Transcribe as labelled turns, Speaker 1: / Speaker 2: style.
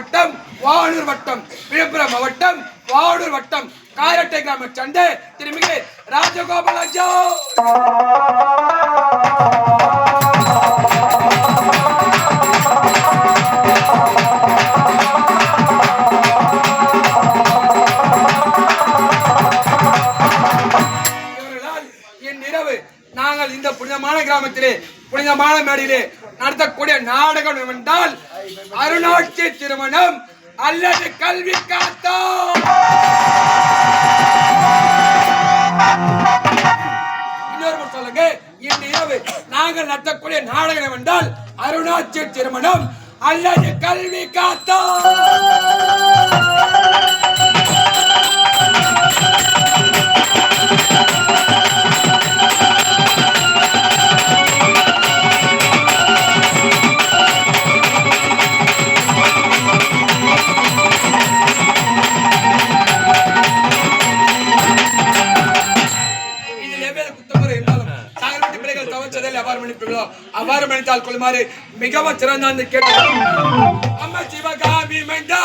Speaker 1: மாவட்டம் வானூர் வட்டம் விழுப்புரம் மாவட்டம் வானூர் வட்டம் காரட்டை கிராம சண்டை திருமிகு ராஜகோபாலாஜா என் நாங்கள் இந்த புனிதமான கிராமத்திலே புனிதமான மேடையிலே நடத்தக்கூடிய நாடகம் என்றால் அருணாட்சி திருமணம் அல்லது கல்வி காத்தா இன்னொரு சொல்லுங்க இந்த இரவு நாங்கள் நடத்தக்கூடிய நாடகம் என்றால் அருணாட்சி திருமணம் அல்லது கல்வி காத்தா பிள்ளைகள் தவற்றதில் எவ்வாறு மன்னிப்பீர்களோ அவ்வாறு மன்னித்தால் கொள்ளுமாறு மிகவும் சிறந்த அந்த கேட்டு அம்மா சிவகாமி மைந்தா.